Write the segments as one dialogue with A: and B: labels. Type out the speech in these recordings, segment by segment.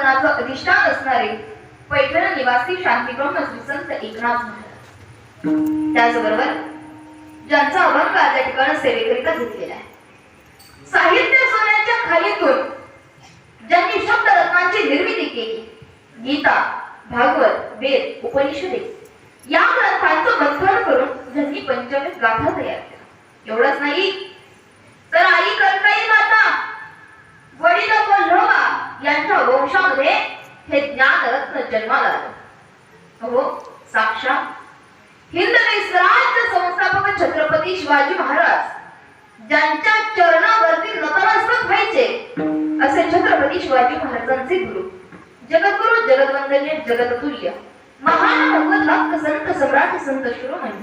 A: शासनाचं अधिष्ठान असणारे पैठण निवासी शांतीब्रह्म श्री संत एकनाथ महाराज. त्याचबरोबर ज्यांचा अभंग त्या ठिकाणी सेवेकरिता घेतलेला आहे. साहित्य सोन्याच्या खालीतून ज्यांनी शब्द रत्नांची निर्मिती केली गीता भागवत वेद उपनिषदे या ग्रंथांचं मंथन करून ज्यांनी पंचमीत गाथा तयार केला एवढंच नाही तर आई कणकाई माता वडील कोल्होबा यांच्या वंशामध्ये हे ज्ञानरत्न जन्माला आलं. हो साक्षात. हिंद स्वराज्य संस्थापक छत्रपती शिवाजी महाराज ज्यांच्या चरणावरती नतमस्तक व्हायचे असे छत्रपती शिवाजी महाराजांचे गुरु. जगद्गुरु जगदवंदने जगदतुल्य महान भगवत भक्त संत सम्राट संत शिरोमणी.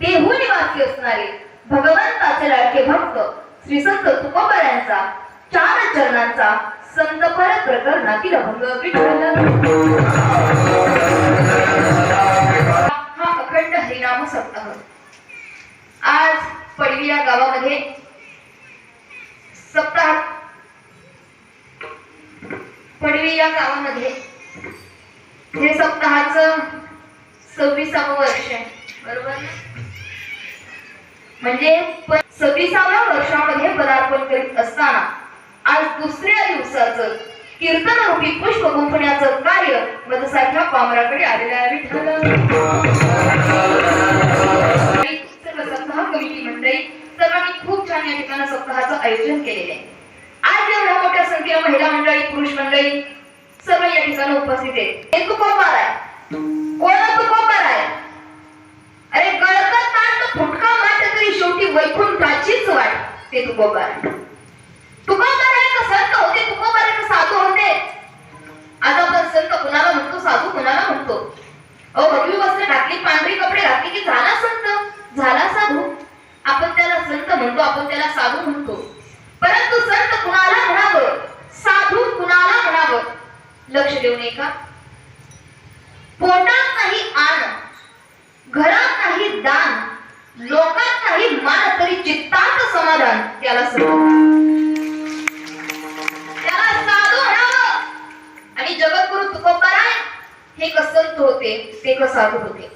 A: देहू निवासी असणारे भगवंताचे लाडके भक्त श्री संत तुकोबर यांचा चार चरणांचा संत परत प्रकरणातील अभंग विठ्ठल हा अखंड हरिनाम सप्ताह आज पडवी या गावामध्ये सप्ताह पडवी या गावामध्ये हे सप्ताहाचं सव्वीसावं वर्ष आहे. बरोबर म्हणजे सव्वीसाव्या वर्षामध्ये पदार्पण करीत असताना आज दुसऱ्या दिवसाचं कीर्तन रूपी पुष्प गुंफण्याचं कार्य मधसारख्या पामराकडे आलेलं आहे विठ्ठल. सर्व सप्ताह कमिटी मंडळी सर्वांनी खूप छान या ठिकाणी सप्ताहाचं आयोजन केलेले आहे. आज एवढ्या मोठ्या संख्येने महिला मंडळी पुरुष मंडळी सर्व या ठिकाणी उपस्थित आहेत. हे तुकोबार आहे. कोण तुकोबार आहे? अरे गळकत ताट फुटका माट तरी शेवटी वैकुंठाचीच वाट. ते तुकोबार तुकोबार आहे का संत हे कसंत होते ते क साधू होते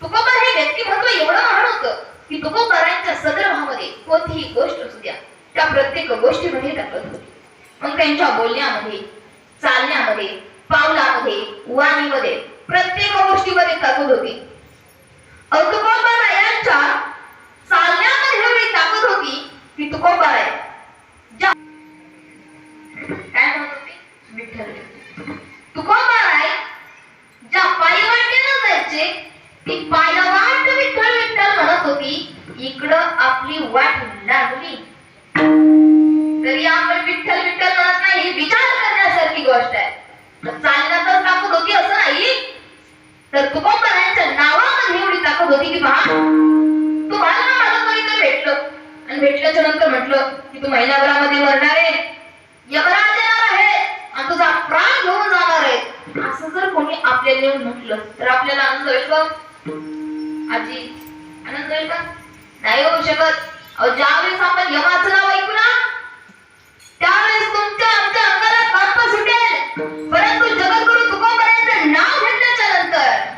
A: तुकोबार हे व्यक्तिमत्व एवढं महान होतं की तुकोबारांच्या सदर्भामध्ये कोणतीही गोष्ट असू द्या त्या प्रत्येक गोष्टीमध्ये टाकत होती. मग त्यांच्या बोलण्यामध्ये चालण्यामध्ये पावलामध्ये वाणीमध्ये प्रत्येक गोष्टीमध्ये ताकद होती. तुकोबारायांच्या चालण्यामध्ये एवढी ताकद होती की तुकोबाराय महिनाभरामध्ये मरणार आहे यमराज येणार आहे आणि तुझा प्राण घेऊन जाणार आहे. असं जर कोणी आपल्याला म्हटलं तर आपल्याला आनंद होईल का? आजी आनंद होईल का? नाही होऊ शकत. अहो ज्यावेळेस आपण यमाचं नाव ऐकू ना त्यावेळेस तुमच्या आमच्या अंगाला कंप सुटेल. परंतु जगत जगद्गुरु तुकोबारायांचं नाव घेतल्याच्या नंतर.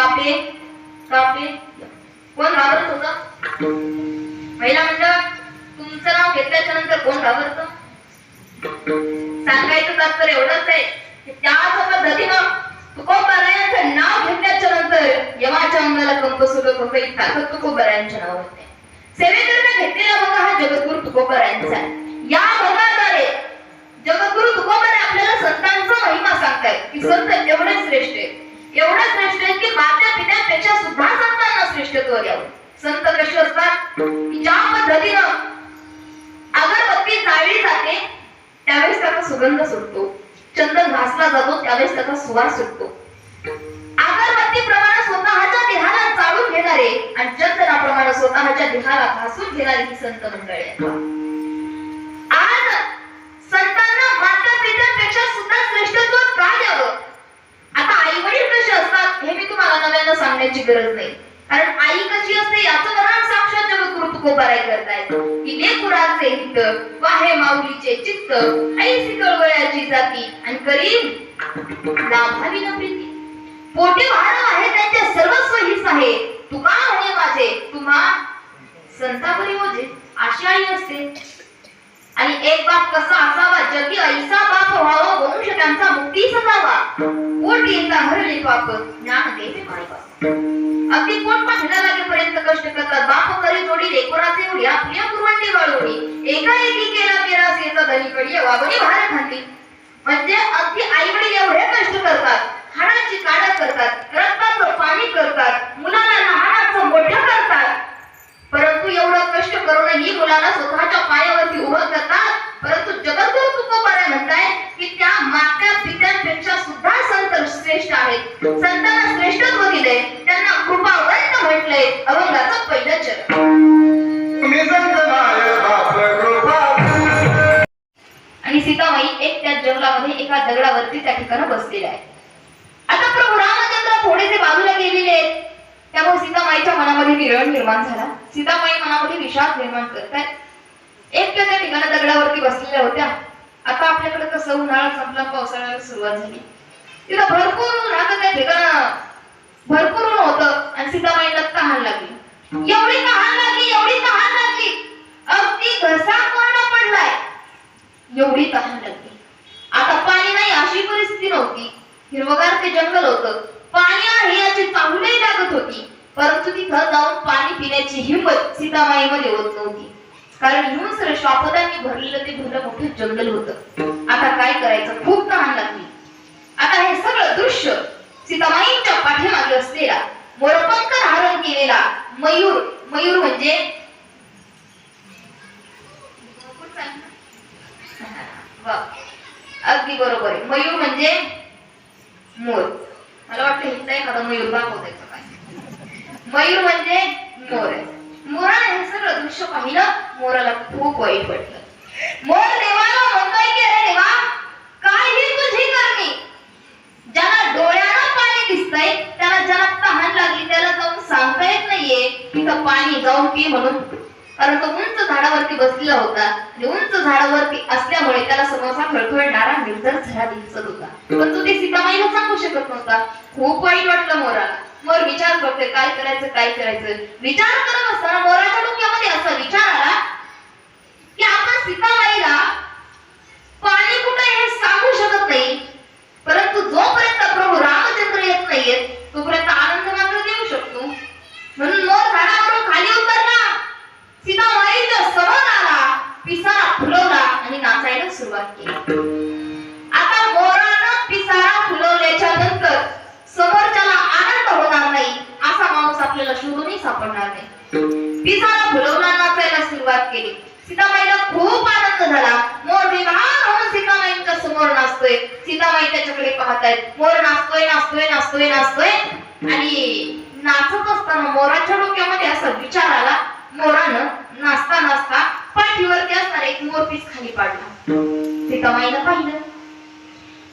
A: कापे कापे कोण घाबरत होत? महिला मंडळ घेतल्याच्या नंतर कोण घाबरत? सांगायचं तात्पर्य एवढंच आहे की त्याच पद्धतीनं तुकोबरायांचं नाव घेतल्याच्या नंतर यमाच्या अंगाला कंप सुरू होतं. ही ताकद तुकोबारायांच्या होते सेवेकरता घेतलेला बघा हा जगद्गुरु तुकोबरायांचा आहे. या भगाद्वारे जगद्गुरु तुकोबारे आपल्याला संतांचा महिमा सांगतायत. की संत एवढे श्रेष्ठ आहेत. एवढे श्रेष्ठ आहेत त्यांच्या सुद्धा संतांना श्रेष्ठत्व यावं. संत कसे असतात? की ज्या पद्धतीनं अगरबत्ती जाळली जाते त्यावेळेस त्याचा सुगंध सुटतो. चंदन घासला जातो त्यावेळेस त्याचा सुवास सुटतो. अगरबत्ती प्रमाणे स्वतःच्या देहाला चाळून घेणारे आणि चंदनाप्रमाणे स्वतःच्या देहाला घासून घेणारे ही संत मंडळी आहेत. आज संतांना माता पित्यांपेक्षा सुद्धा श्रेष्ठत्व का द्यावं? आता आई वडील कसे असतात हे मी तुम्हाला नव्यानं सांगण्याची गरज नाही. कारण आई कशी असते याचं वर्णन साक्षात जगद्गुरु तुकोबाराय करतायत की लेकुराचे हित वाहे माऊलीचे चित्त ऐसी कळवळ्याची जाती आणि करीन लाभावी न प्रीती. पोटे वाहन आहे त्यांच्या सर्वस्व हिस आहे. तुका म्हणे माझे तुम्हा संतापरी मोजे अशी असते. आणि एक बाप कसा असावा? जगी ऐसा बाप व्हावा वंश त्यांचा मुक्ती सजावा. कोण येता हरले पाप ज्ञान देवे माय बाप अगदी पोट पाठीला लागेपर्यंत कष्ट करतात? बाप करी जोडी लेकराचे एवढी आपल्या कुरवंडी वाळवडी एका एकी केला मेरा सेचा धनीकडी वागणी भार घातली म्हणजे अगदी आई वडील एवढे कष्ट करतात. हाडाची काढा करतात. रक्ताचं पाणी करतात. मुलांना लहानाचं मोठं करतात. परंतु एवढं कष्ट करूनही मुलाला स्वतःच्या पायावरती उभं करतात. परंतु जगद्गुरु तुकोबारा म्हणताय की त्या मात्या पित्यांपेक्षा सुद्धा संत श्रेष्ठ आहेत. संतांना श्रेष्ठत्व दिले त्यांना कृपावंत म्हटलंय. अभंगाचं पहिलं चरण. आणि सीताबाई एक त्या जंगलामध्ये एका दगडावरती त्या ठिकाणी बसलेल्या आहे आता प्रभू रामचंद्र थोडेसे बाजूला गेलेले आहेत. त्यामुळे सीतामाईच्या मनामध्ये विरळ निर्माण झाला. सीतामाई मनामध्ये विषाद निर्माण करतात एक त्या ठिकाणी दगडावरती बसलेल्या होत्या. आता आपल्याकडे कसं उन्हाळा संपला पावसाळ्याला सुरुवात झाली. तिथं भरपूर ऊन आता त्या ठिकाण भरपूर ऊन होतं आणि सीतामाईला तहान लागली एवढी तहान लागली एवढी तहान लागली अगदी घसा पूर्ण पडलाय एवढी तहान लागली आता पाणी नाही अशी परिस्थिती नव्हती हिरवगार ते जंगल होतं पाणी आहे याची चांगली लागत होती परंतु तिथं जाऊन पाणी पिण्याची हिंमत सीतामाईमध्ये होत नव्हती कारण हिंसर श्वापदांनी भरलेलं ते भलं मोठं जंगल होतं आता काय करायचं खूप तहान लागली आता हे सगळं सीतामाईंच्या पाठीमागे असलेला मोरपंकर हरण केलेला मयूर मयूर म्हणजे? अगदी बरोबर आहे. मयूर म्हणजे? मोर. मला वाटतं हिंदा एखादा मयूर दाखवतायचा काय. मयूर म्हणजे मोर. आहे मोराने हे सगळं दृश्य पाहिलं मोराला खूप वाईट वाटलं. मोर देवाला म्हणतोय की अरे देवा काय ही तुझी करणी ज्याला डोळ्यानं पाणी दिसतंय त्याला ज्याला तहान लागली त्याला जाऊन सांगता येत नाहीये तिथं पाणी जाऊन पी म्हणून कारण तो उंच झाडावरती बसलेला होता. आणि उंच झाडावरती असल्यामुळे त्याला समोरचा खळखळणारा निर्धर झरा दिसत होता. पण तो ते सीतामाईला सांगू शकत नव्हता. खूप वाईट वाटलं मोराला. मोर विचार करतोय काय करायचं काय करायचं? विचार करत असताना मोराच्या डोक्यामध्ये असा विचार आला की आपण सीतामाईला पाणी कुठे हे सांगू शकत नाही. सीतामाई त्याच्याकडे पाहतायत. मोर नाचतोय नाचतोय नाचतोय नाचतोय. आणि नाचत असताना मोराच्या डोक्यामध्ये असा विचार आला मोरानं नाचता नाचता पाठीवरती असणारा एक मोरपीस खाली पाडला. सीतामाईनं पाहिलं.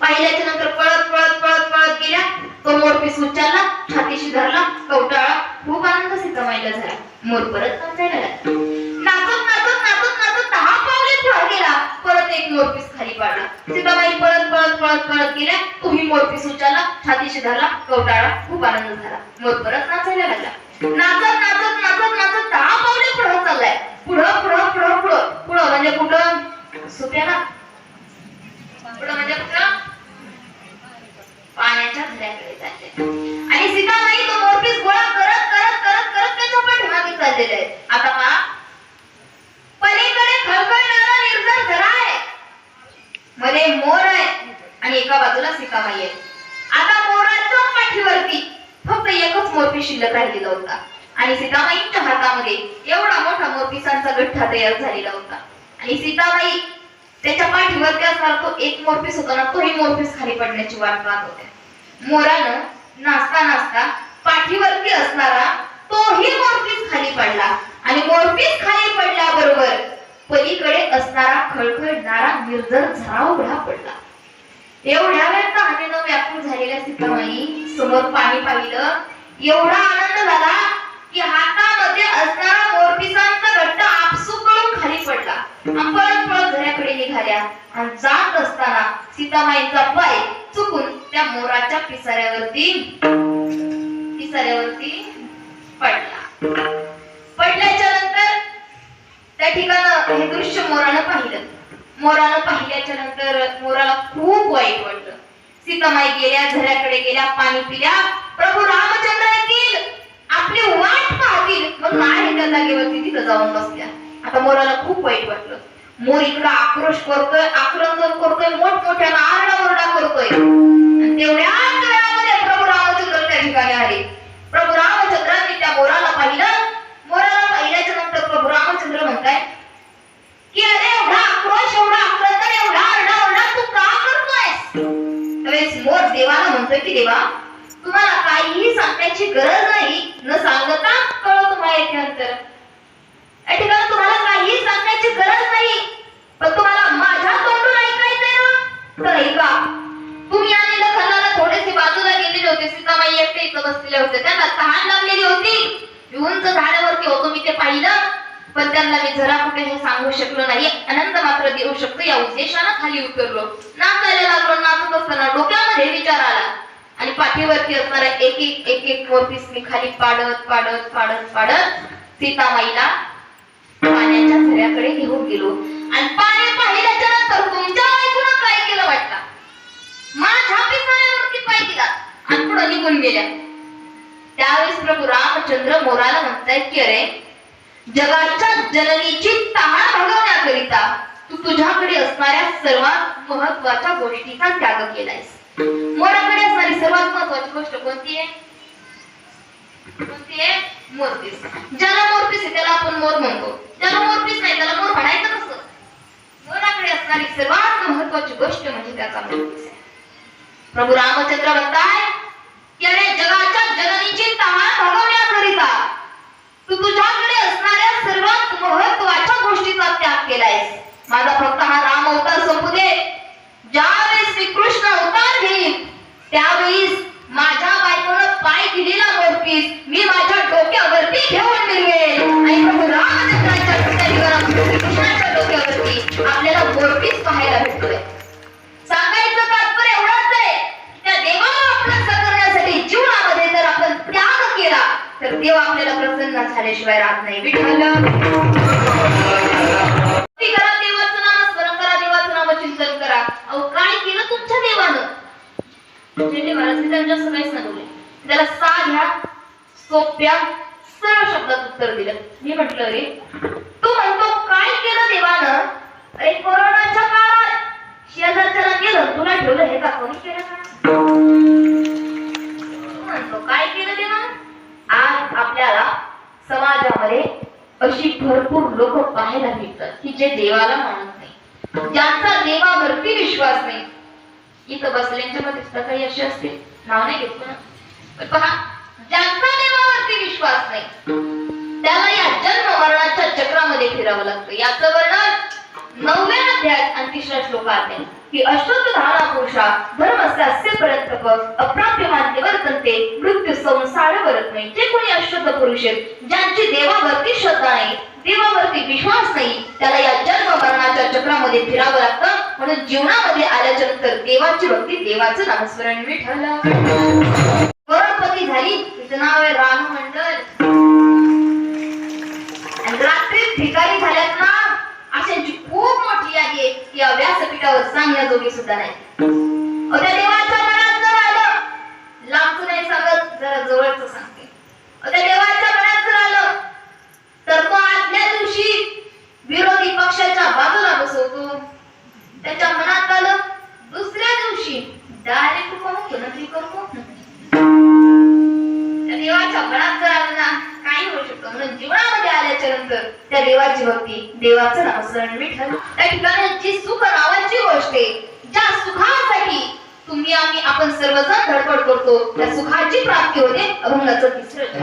A: पाहिल्याच्या नंतर पळत पळत पळत पळत गेल्या. तो मोरपीस उचलला छातीशी धरला कवटाळा खूप आनंद सीतामाईला झाला. मोर परत नाचायला नाचत नाचत नाचत नाचत दहा पावले पुढे गेला. परत एक मोरपीस खाली पाडला. सीताबाई पळत पळत पळत केल्या तुम्ही मोरपी सुचाला छातीशी धरला कवटाळा खूप आनंद झाला. मग परत नाचायला लागला. नाचत नाचत नाचत नाचत दहा पावले पुढं चाललाय. पुढं पुढं पुढं पुढं. पुढं म्हणजे कुठं? सुप्याला. पुढं म्हणजे कुठं? पाण्याच्या झऱ्याकडे चालले. आणि सीता नाही तो मोरपीस गोळा करत करत करत करत त्याच्या पाठीमागे चाललेले आता पहा. पलीकडे खळखळणारा निर्जर झरा आहे. मध्ये मोर आहे. एका बाजूलाच रिकामाई आहे आता मोरांच्या पाठीवरती? फक्त एकच मोरपी शिल्लक राहिलेला होता. आणि सीताबाईंच्या हातामध्ये एवढा मोठा मोरपिसांचा गठ्ठा तयार झालेला होता. आणि सीताबाई त्याच्या पाठीवरती असणार तो एक मोरपीस होता ना तोही मोरपीस खाली पडण्याची वाट पाहत होत्या. मोरानं नाचता नाचता पाठीवरती असणारा तोही मोरपीस खाली पडला. आणि मोरपीस खाली पडल्याबरोबर पलीकडे असणारा खळखळणारा निर्जर झाडा उघडा पडला. एवढ्या वेळ तहानेनं व्याकुळ झालेल्या सीतामाई समोर पाणी पाहिलं. एवढा आनंद झाला की हातामध्ये असणारा मोरपिसांचा गट्टा आपसूक खाली पडला. परत पळत घराकडे निघाल्या. आणि जात असताना सीतामाईचा पाय चुकून त्या मोराच्या पिसाऱ्यावरती पिसाऱ्यावरती पडला. पडल्याच्या नंतर त्या ठिकाण हे दृश्य मोरानं पाहिलं. मोरानं पाहिल्याच्या नंतर मोर कमाई केल्या झऱ्याकडे गेल्या पाणी पिल्या. प्रभू रामचंद्र येतील आपली वाट पाहतील. मग आहे त्या जागेवरती तिथं जाऊन बसल्या. आता मोराला खूप वाईट वाटलं. मोर इकडं आक्रोश करतोय आक्रंदन करतोय मोठमोठ्यानं आरडाओरडा करतोय. तेवढ्याच वेळामध्ये प्रभू रामचंद्र त्या ठिकाणी आले. प्रभू रामचंद्रांनी त्या मोराला पाहिलं. मोराला पाहिल्याच्या नंतर प्रभू रामचंद्र म्हणताय की अरे एवढा आक्रोश देवाला म्हणतोय की देवा तुम्हाला काहीही सांगण्याची गरज नाही न सांगता कळव तुम्हाला याच्यानंतर. या ठिकाणी तुम्हाला काहीही सांगण्याची गरज नाही पण तुम्हाला माझ्या तोंडून ऐकायचंय ना? तर ऐका. तुम्ही आणि लखनाला थोडेसे बाजूला गेलेले होते सीतामाई एकटे इथं बसलेले होते. त्यांना तहान लागलेली होती. उंच झाडावरती होतो मी ते पाहिलं पण त्यांना मी जरा कुठे हे सांगू शकलो नाही. आनंद मात्र देऊ शकतो या उद्देशानं खाली उतरलो. नाचायला लागलो पाठीवरती असणारा एक एक एक एक मोरपीस मी खाली पाडत पाडत पाडत पाडत सीतामाईला पाण्याच्या झऱ्याकडे घेऊन गेलो. आणि पाणी पाहिल्याच्या नंतर तुमच्या बायकोनं काय केलं वाटतं? माझ्या पिसाऱ्यावरती पाय दिला आणि पुढे निघून गेल्या. त्यावेळेस प्रभू रामचंद्र मोराला म्हणतायत की अरे जगाच्या जननीची तहान भागवण्याकरिता तू तुझ्याकडे असणाऱ्या सर्वात महत्त्वाच्या गोष्टीचा त्याग केलायस. मोराकडे असणारी सर्वात महत्वाची गोष्ट कोणती आहे? कोणती आहे? मोरपीस. ज्याला मोरपीस आहे त्याला आपण मोर म्हणतो. ज्याला मोरपीस नाही त्याला मोर म्हणायचं कसं? मोराकडे असणारी सर्वात महत्वाची गोष्ट म्हणजे त्याचा मोरपीस आहे. प्रभू रामचंद्र म्हणताय की अरे जगाच्या जननीची तहान भागवण्याकरिता तू तुझ्याकडे असणाऱ्या सर्वात महत्त्वाच्या गोष्टीचा त्याग केलायस. माझा फक्त शिवाय राहत नाही विठ्ठल करा देवाचं नाम स्मरण करा देवाचं नाम चिंतन करा. अहो काय केलं तुमच्या देवानं? महाराज त्यांच्या असं काहीच त्याला साध्या सोप्या सरळ शब्दात उत्तर दिलं. मी म्हटलं रे तू म्हणतो काय केलं देवानं? अरे कोरोनाच्या काळात शेजारच्याला गेलं तुला ठेवलं हे का कोणी केलं का? म्हणतो काय केलं देवानं? आज आपल्याला समाजामध्ये अशी भरपूर लोक पाहायला भेटतात की जे देवाला मानत नाही. ज्यांचा देवावरती विश्वास नाही. इथं बसल्यांच्या मध्ये सुद्धा काही असे असते नाव नाही घेत ना पण पहा ज्यांचा देवावरती विश्वास नाही त्याला या जन्म मरणाच्या चक्रामध्ये फिरावं लागतं. याचं वर्णन नवव्या अध्यायात आणि तिसऱ्या श्लोकात आहे. की अशुद्ध धारणा पुरुषा धर्मस्य पर्यंत अप्राप्यमान निवर्तनते मृत्यू संसार वरत नाही. जे कोणी अशुद्ध पुरुष आहेत ज्यांची देवावरती श्रद्धा नाही देवावरती विश्वास नाही त्याला या जन्म मरणाच्या चक्रामध्ये फिरावं लागतं. म्हणून जीवनामध्ये आल्याच्यानंतर देवाची भक्ती देवाचं नामस्मरण विठ्ठल करोडपती झाली. तिचं नाव आहे राम मंडल रात्री भिकारी झाल्यात ना आहे या व्यासपीठावर सांगण्याजोगी सुद्धा नाही. मनात आलं लांबून सांगत जरा जवळच सांगते. देवाच्या मनात जर आलं तर तो आदल्या दिवशी विरोधी पक्षाच्या बाजूला बसवतो. त्याच्या मनात आलं दुसऱ्या दिवशी डायरेक्ट करून घेणं ती करून त्या देवाच्या मनात जर आलं ना काही होऊ शकतं. म्हणून जीवनामध्ये आल्याच्यानंतर त्या देवाची भक्ती देवाचं नामस्मरण विठ्ठल त्या ठिकाणी आपण सर्वजण धडपड करतो. त्या सुखाची प्राप्ती होते अभंगाचं तिसरं